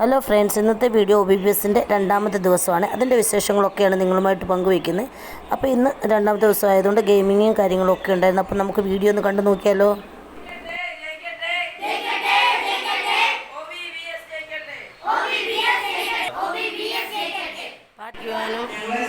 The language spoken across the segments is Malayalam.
ഹലോ ഫ്രണ്ട്സ് ഇന്നത്തെ വീഡിയോ ഒ ബി ബി എസിന്റെ രണ്ടാമത്തെ ദിവസമാണ്. അതിന്റെ വിശേഷങ്ങളൊക്കെയാണ് നിങ്ങളുമായിട്ട് പങ്കുവയ്ക്കുന്നത്. അപ്പോൾ ഇന്ന് രണ്ടാമത്തെ ദിവസം ആയതുകൊണ്ട് ഗെയിമിങ്ങും കാര്യങ്ങളൊക്കെ ഉണ്ടായിരുന്നു. അപ്പോൾ നമുക്ക് വീഡിയോ ഒന്ന് കണ്ടു നോക്കിയാലോ? പാട്ട്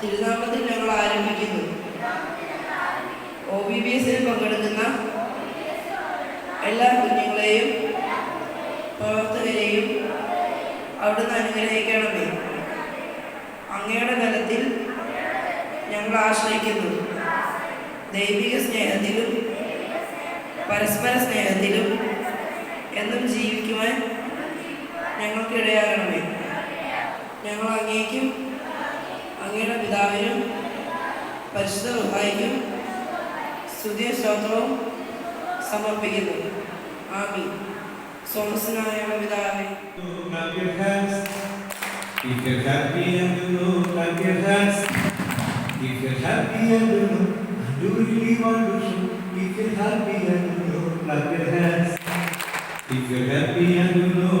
തിരുനാമത്തിൽ ഞങ്ങൾ ആരംഭിക്കുന്നു. ഒ ബി ബി എസിൽ പങ്കെടുക്കുന്ന എല്ലാ കുഞ്ഞുങ്ങളെയും പ്രവർത്തകരെയും അവിടുന്ന് അനുഗ്രഹിക്കണമേ. അങ്ങയുടെ ബലത്തിൽ ഞങ്ങൾ ആശ്രയിക്കുന്നു. ദൈവിക സ്നേഹത്തിലും പരസ്പര സ്നേഹത്തിലും എന്നും ജീവിക്കുവാൻ ഞങ്ങൾക്കിടയാകണമേ. ഞങ്ങൾ അങ്ങേക്കും അങ്ങയുടെ പിതാവിനും പരിശുദ്ധ റുഹായിക്കും സ്തുതിയ സ്തോത്രവും സമർപ്പിക്കുന്നു ആമി സോമസ്നാരായണ പിതാവേ If you're happy and you know, clap your hands. If you're happy and you know, do really want to show. If you're happy and you know, clap your hands. If you're happy and you know,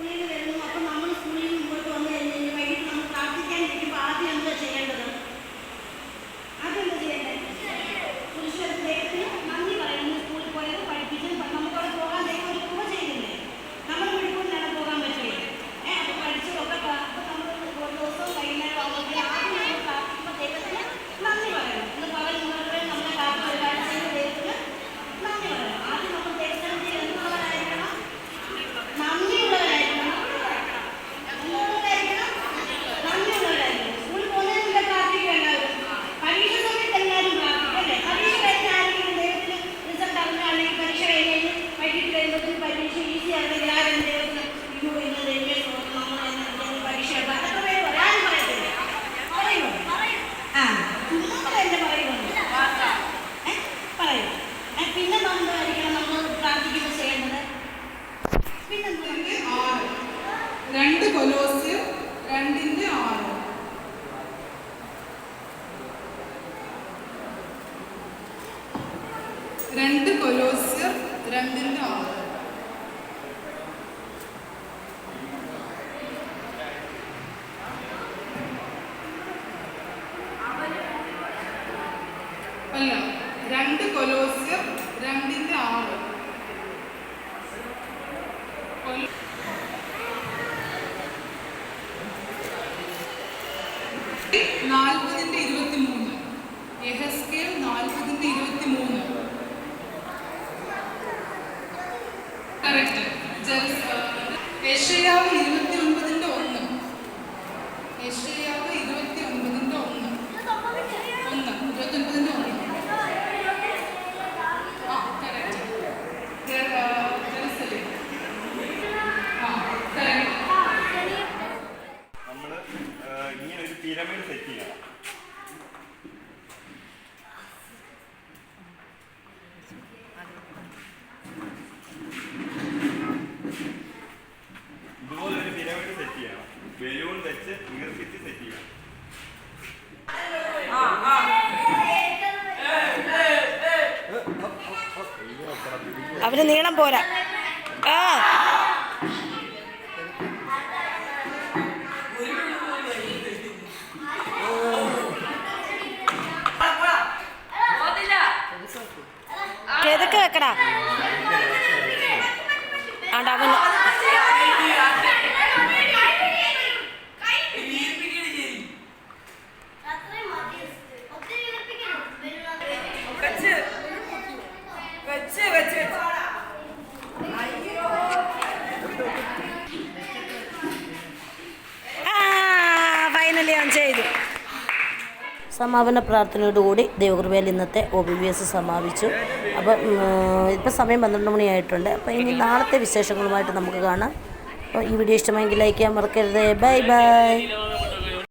രണ്ട് കൊലോസ്യർ രണ്ടിന്റെ ആറ്. അല്ല രണ്ട് കൊലോസ്യർ രണ്ടിന്റെ ആറ്. അവന് നീളം പോരാ. ആ. ഏതൊക്കെ വെക്കടാ. ചെയ്തു. സമാപന പ്രാർത്ഥനയോടുകൂടി ദൈവകൃപയിൽ ഇന്നത്തെ ഒ ബി ബി എസ് സമാപിച്ചു. അപ്പം ഇപ്പം സമയം പന്ത്രണ്ട് മണിയായിട്ടുണ്ട്. അപ്പോൾ ഇനി നാളത്തെ വിശേഷങ്ങളുമായിട്ട് നമുക്ക് കാണാം. അപ്പോൾ ഈ വീഡിയോ ഇഷ്ടമെങ്കിൽ ലൈക്ക് ചെയ്യാൻ മറക്കരുത്. Bye bye.